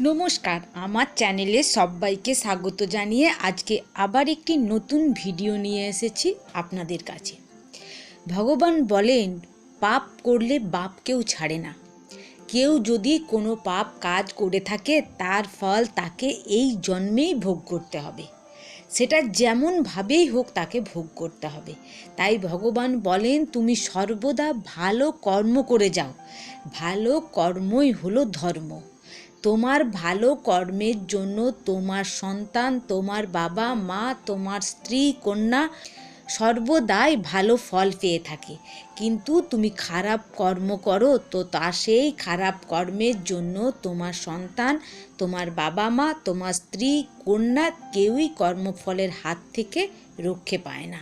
নমস্কার, আমার চ্যানেলে সবাইকে স্বাগত জানিয়ে আজকে আবার একটি নতুন ভিডিও নিয়ে এসেছি আপনাদের কাছে। ভগবান বলেন, পাপ করলে বাপ কেউ ছাড়ে না। কেউ যদি কোনো পাপ কাজ করে থাকে, তার ফল তাকে এই জন্মেই ভোগ করতে হবে। সেটা যেমনভাবেই হোক তাকে ভোগ করতে হবে। তাই ভগবান বলেন, তুমি সর্বদা ভালো কর্ম করে যাও। ভালো কর্মই হলো ধর্ম। তোমার ভালো কর্মের জন্য তোমার সন্তান, তোমার বাবা, মা, তোমার স্ত্রী, কন্যা সর্বদাই ভালো ফল পেয়ে থাকে। কিন্তু তুমি খারাপ কর্ম করো, তো তা সেই খারাপ কর্মের জন্য তোমার সন্তান, তোমার বাবা মা, তোমার স্ত্রী, কন্যা কেউই কর্মফলের হাত থেকে রক্ষে পায় না।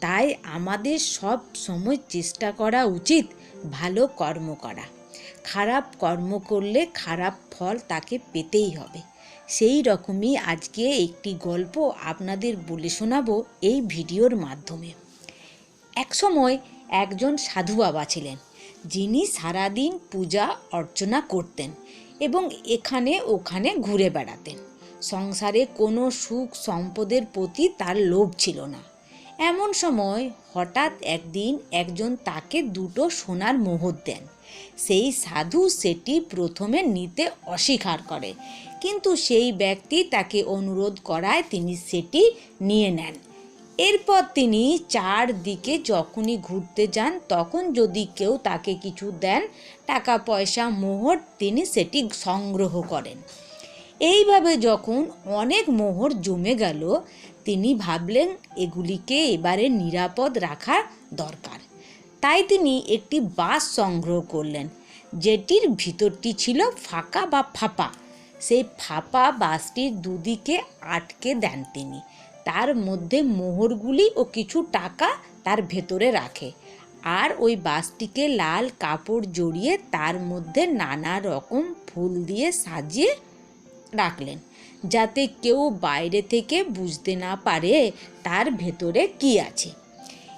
তাই আমাদের সব সময় চেষ্টা করা উচিত ভালো কর্ম করা। খারাপ কর্ম করলে খারাপ ফল তাকে পেতেই হবে। সেই রকমই আজকে একটি গল্প আপনাদের বলে শোনাবো এই ভিডিওর মাধ্যমে। একসময় একজন সাধু বাবা ছিলেন, যিনি সারাদিন পূজা অর্চনা করতেন এবং এখানে ওখানে ঘুরে বেড়াতেন। সংসারে কোনো সুখ সম্পদের প্রতি তার লোভ ছিল না। এমন সময় হঠাৎ একদিন একজন তাকে দুটো সোনার মোহর দেন। সেই সাধু সেটি প্রথমে নিতে অস্বীকার করে। কিন্তু সেই ব্যক্তি তাকে অনুরোধ করায় তিনি সেটি নিয়ে নেন। এরপর তিনি চারদিকে যখনই ঘুরতে যান, তখন যদি কেউ তাকে কিছু দেন, টাকা, পয়সা, মোহর, তিনি সেটি সংগ্রহ করেন। এইভাবে যখন অনেক মোহর জমে গেল, তিনি ভাবলেন, এগুলিকে এবারে নিরাপদ রাখা দরকার। তাই তিনি একটি বাস সংগ্রহ করলেন, যেটির ভিতরটি ছিল ফাঁকা বা ফাঁপা। সেই ফাঁপা বাসটির দুদিকে আটকে দেন তিনি। তার মধ্যে মোহরগুলি ও কিছু টাকা তার ভেতরে রাখে। আর ওই বাসটিকে লাল কাপড় জড়িয়ে তার মধ্যে নানা রকম ফুল দিয়ে সাজিয়ে রাখলেন, যাতে কেউ বাইরে থেকে বুঝতে না পারে তার ভেতরে কি আছে।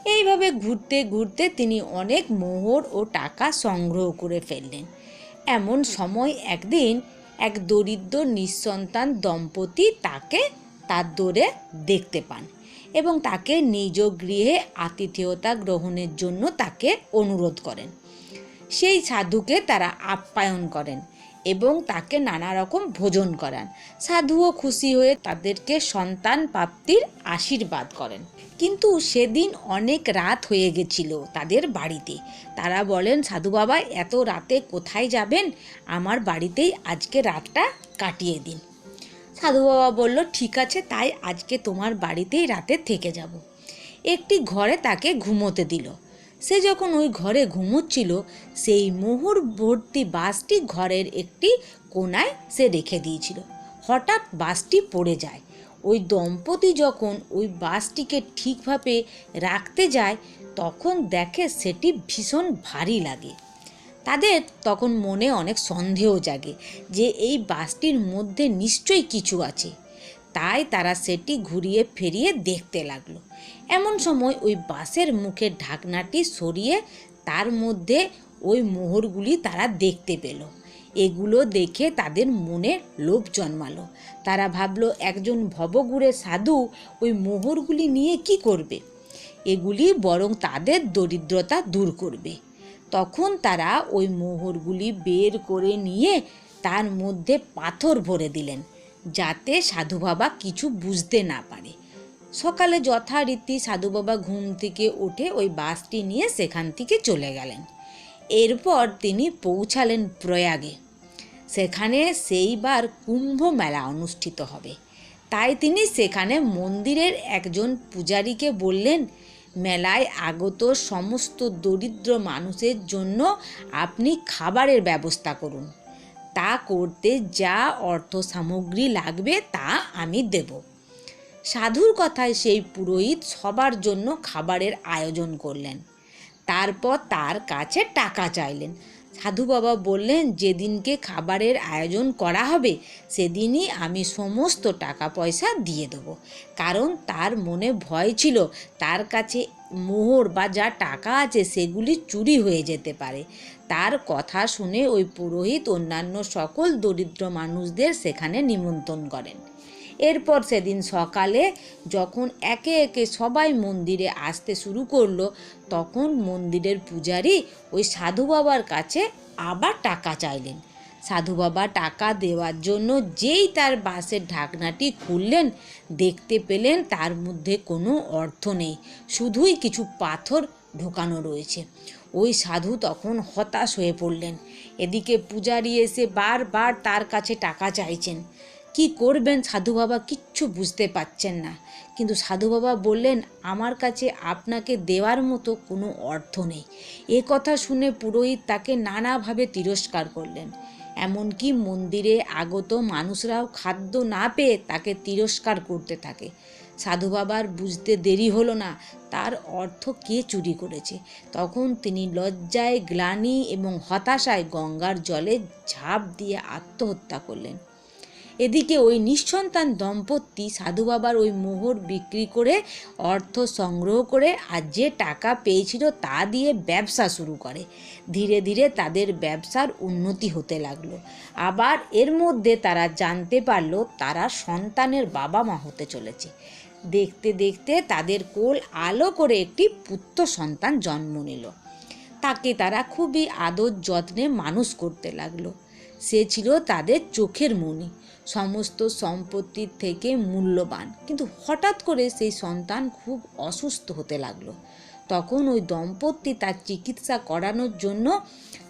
এইভাবে ঘুরতে ঘুরতে তিনি অনেক মোহর ও টাকা সংগ্রহ করে ফেললেন। এমন সময় একদিন এক দরিদ্র নিঃসন্তান দম্পতি তাকে তার দৌড়ে দেখতে পান এবং তাকে নিজ গৃহে আতিথেয়তা গ্রহণের জন্য তাকে অনুরোধ করেন। সেই সাধুকে তারা আপ্যায়ন করেন এবং তাকে নানা রকম ভোজন করান। সাধুও খুশি হয়ে তাদেরকে সন্তান প্রাপ্তির আশীর্বাদ করেন। কিন্তু সেদিন অনেক রাত হয়ে গেছিল তাদের বাড়িতে। তারা বলেন, সাধু বাবা, এত রাতে কোথায় যাবেন? আমার বাড়িতেই আজকে রাতটা কাটিয়ে দিন। সাধু বাবা বলল, ঠিক আছে, তাই আজকে তোমার বাড়িতেই রাতে থেকে যাব। একটি ঘরে তাকে ঘুমোতে দিল। সে যখন ওই ঘরে ঘুমোচ্ছিল, সেই মোহর ভর্তি বাসটি ঘরের একটি কোনায় সে রেখে দিয়েছিল। হঠাৎ বাসটি পড়ে যায়। ওই দম্পতি যখন ওই বাসটিকে ঠিকভাবে রাখতে যায়, তখন দেখে সেটি ভীষণ ভারী লাগে। তাদের তখন মনে অনেক সন্দেহ জাগে যে এই বাসটির মধ্যে নিশ্চয়ই কিছু আছে। তাই তারা সেটি ঘুরিয়ে ফিরিয়ে দেখতে লাগল। এমন সময় ওই বাসের মুখের ঢাকনাটি সরিয়ে তার মধ্যে ওই মোহরগুলি তারা দেখতে পেল। এগুলো দেখে তাদের মনে লোভ জন্মালো। তারা ভাবলো, একজন ভবগুড়ে সাধু ওই মোহরগুলি নিয়ে কি করবে? এগুলি বরং তাদের দরিদ্রতা দূর করবে। তখন তারা ওই মোহরগুলি বের করে নিয়ে তার মধ্যে পাথর ভরে দিলেন। যাতে সাধু বাবা কিছু বুঝতে না পারে। সকালে যথারীতি সাধু বাবা ঘুম থেকে উঠে ওই বাসটি নিয়ে সেখান থেকে চলে গেলেন। এরপর তিনি পৌঁছালেন প্রয়াগে। সেখানে সেইবার কুম্ভ মেলা অনুষ্ঠিত হবে। তাই তিনি সেখানে মন্দিরের একজন পূজারীকে বললেন, মেলায় আগত সমস্ত দরিদ্র মানুষের জন্য আপনি খাবারের ব্যবস্থা করুন। তা করতে যা অর্থ সামগ্রী লাগবে তা আমি দেব। সাধুর কথায় সেই পুরোহিত সবার জন্য খাবারের আয়োজন করলেন। তারপর তার কাছে টাকা চাইলেন। সাধু বাবা বললেন, যেদিনকে খাবারের আয়োজন করা হবে, সেদিনই আমি সমস্ত টাকা পয়সা দিয়ে দেবো। কারণ তার মনে ভয় ছিল, তার কাছে মোহর বা যা টাকা আছে সেগুলি চুরি হয়ে যেতে পারে। তার কথা শুনে ওই পুরোহিত অন্যান্য সকল দরিদ্র মানুষদের সেখানে নিমন্ত্রণ করেন। এরপর সেদিন সকালে যখন একে একে সবাই মন্দিরে আসতে শুরু করল, তখন মন্দিরের পূজারী ওই সাধু বাবার কাছে আবার টাকা চাইলেন। সাধু বাবা টাকা দেওয়ার জন্য যেই তার বাসের ঢাকনাটি খুললেন, দেখতে পেলেন তার মধ্যে কোনো অর্থ নেই, শুধুই কিছু পাথর ঢোকানো রয়েছে। ওই সাধু তখন হতাশ হয়ে পড়লেন। এদিকে পূজারি এসে বারবার তার কাছে টাকা চাইছেন। কি করবেন সাধু বাবা? কিচ্ছু বুঝতে পারছেন না। কিন্তু সাধু বাবা বললেন, আমার কাছে আপনাকে দেওয়ার মতো কোনো অর্থ নেই। এ কথা শুনে পুরোহিত তাকে নানাভাবে তিরস্কার করলেন। এমনকি মন্দিরে আগত মানুষরাও খাদ্য না পেয়ে তাকে তিরস্কার করতে থাকে। সাধু বাবার বুঝতে দেরি হলো না, তার অর্থ কে চুরি করেছে? তখন তিনি লজ্জায় গ্লানি এবং হতাশায় গঙ্গার জলে ঝাঁপ দিয়ে আত্মহত্যা করলেন। এদিকে ওই নিঃসন্তান দম্পতি সাধু বাবার ওই মোহর বিক্রি করে, অর্থ সংগ্রহ করে আর যে টাকা পেয়েছিল তা দিয়ে ব্যবসা শুরু করে। ধীরে ধীরে তাদের ব্যবসার উন্নতি হতে লাগল। আবার এর মধ্যে তারা জানতে পারল তারা সন্তানের বাবা মা হতে চলেছে। দেখতে দেখতে তাদের কোল আলো করে একটি পুত্র সন্তান জন্ম নিল। তাকে তারা খুবই আদর যত্নে মানুষ করতে লাগল। সে ছিল তাদের চোখের মণি। সমস্ত সম্পত্তির থেকে মূল্যবান। কিন্তু হঠাৎ করে সেই সন্তান খুব অসুস্থ হতে লাগল। তখন ওই দম্পতি তার চিকিৎসা করানোর জন্য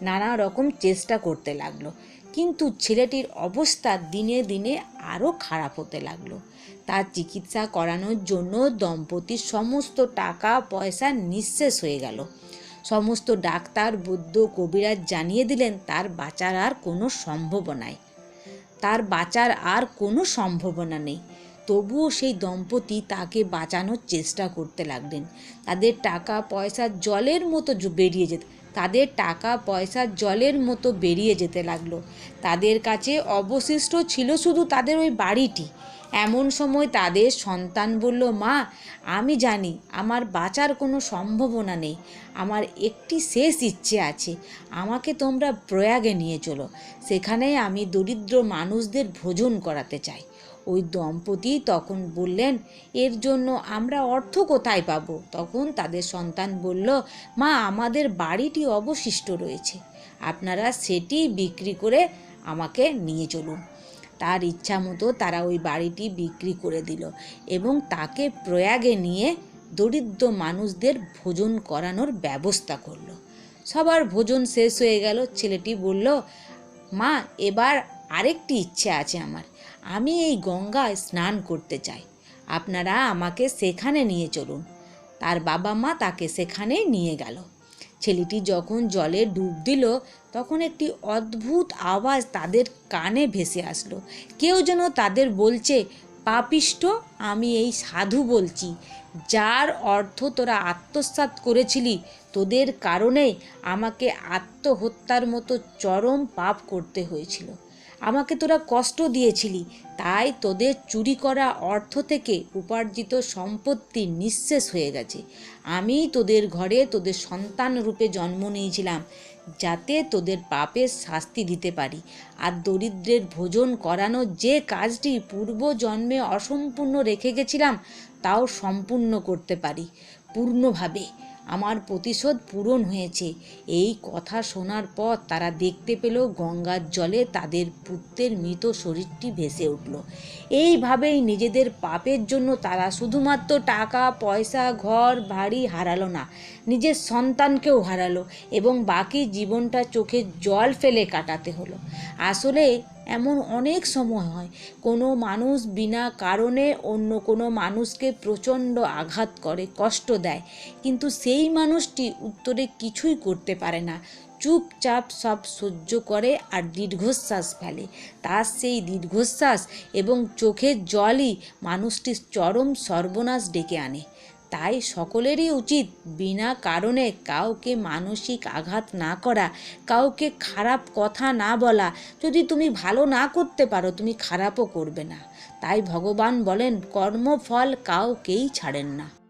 নানা রকম চেষ্টা করতে লাগল। কিন্তু ছেলেটির অবস্থা দিনে দিনে আরও খারাপ হতে লাগল। তার চিকিৎসা করানোর জন্য দম্পতির সমস্ত টাকা পয়সা নিঃশেষ হয়ে গেল। সমস্ত ডাক্তার, বুদ্ধ, কবিরাজ জানিয়ে দিলেন, তার বাঁচার আর কোনো সম্ভাবনাই। তার বাঁচার আর কোনো সম্ভাবনা নেই। তবুও সেই দম্পতি তাকে বাঁচানোর চেষ্টা করতে লাগলেন। তাদের টাকা, পয়সা জলের মতো বেরিয়ে যেত, তাদের টাকা, পয়সা জলের মতো বেরিয়ে যেতে লাগল। তাদের কাছে অবশিষ্ট ছিল শুধু তাদের ওই বাড়িটি। এমন সময় তাদের সন্তান বলল, মা, আমি জানি আমার বাঁচার কোনো সম্ভাবনা নেই। আমার একটি শেষ ইচ্ছে আছে। আমাকে তোমরা প্রয়াগে নিয়ে চলো। সেখানে আমি দরিদ্র মানুষদের ভোজন করাতে চাই। ওই দম্পতি তখন বললেন, এর জন্য আমরা অর্থ কোথায় পাব? তখন তাদের সন্তান বলল, মা, আমাদের বাড়িটি অবশিষ্ট রয়েছে। আপনারা সেটি বিক্রি করে আমাকে নিয়ে চলুন। তার ইচ্ছা মতো তারা ওই বাড়িটি বিক্রি করে দিল এবং তাকে প্রয়াগে নিয়ে দরিদ্র মানুষদের ভোজন করানোর ব্যবস্থা করল। সবার ভোজন শেষ হয়ে গেল। ছেলেটি বলল, মা, এবার আরেকটি ইচ্ছে আছে আমার। আমি এই গঙ্গায় স্নান করতে চাই। আপনারা আমাকে সেখানে নিয়ে চলুন। তার বাবা মা তাকে সেখানে নিয়ে গেল। ছেলেটি যখন জলে ডুব দিল, তখন একটি অদ্ভুত আওয়াজ তাদের কানে ভেসে আসলো। কেউ যেন তাদের বলছে, পাপিষ্ট, আমি এই সাধু বলছি। যার অর্থ তোরা আত্মসাত করেছিলি, তোদের কারণে আমাকে আত্মহত্যার মতো চরম পাপ করতে হয়েছিল। আমাকে তোরা কষ্ট দিয়েছিলি, তাই তোদের চুরি করা অর্থ থেকে উপার্জিত সম্পত্তি নিঃশেষ হয়ে গেছে। আমি তোদের ঘরে তোদের সন্তান রূপে জন্ম নিয়েছিলাম, যাতে তোদের পাপের শাস্তি দিতে পারি। আর দরিদ্রের ভোজন করানোর যে কাজটি পূর্ব জন্মে অসম্পূর্ণ রেখে গেছিলাম, তাও সম্পূর্ণ করতে পারি, পূর্ণভাবে। আমার প্রতিশোধ পূরণ হয়েছে। এই কথা শোনার পর তারা দেখতে পেল গঙ্গার জলে তাদের পুত্রের মৃত শরীরটি ভেসে উঠল। এইভাবেই নিজেদের পাপের জন্য তারা শুধুমাত্র টাকা, পয়সা, ঘর, বাড়ি হারালো না। নিজের সন্তানকেও হারালো এবং বাকি জীবনটা চোখে জল ফেলে কাটাতে হলো। আসলে এমন অনেক সময় হয়, কোনো মানুষ বিনা কারণে অন্য কোনো মানুষকে প্রচণ্ড আঘাত করে, কষ্ট দেয়। কিন্তু সেই মানুষটি উত্তরে কিছুই করতে পারে না। চুপচাপ সব সহ্য করে আর দীর্ঘশ্বাস ফেলে। তার সেই দীর্ঘশ্বাস এবং চোখের জলই মানুষটির চরম সর্বনাশ ডেকে আনে। তাই সকলেরই উচিত বিনা কারণে কাউকে মানসিক আঘাত না করা, কাউকে খারাপ কথা না বলা। যদি তুমি ভালো না করতে পারো, তুমি খারাপও করবে না। তাই ভগবান বলেন, কর্মফল কাউকেই ছাড়েন না।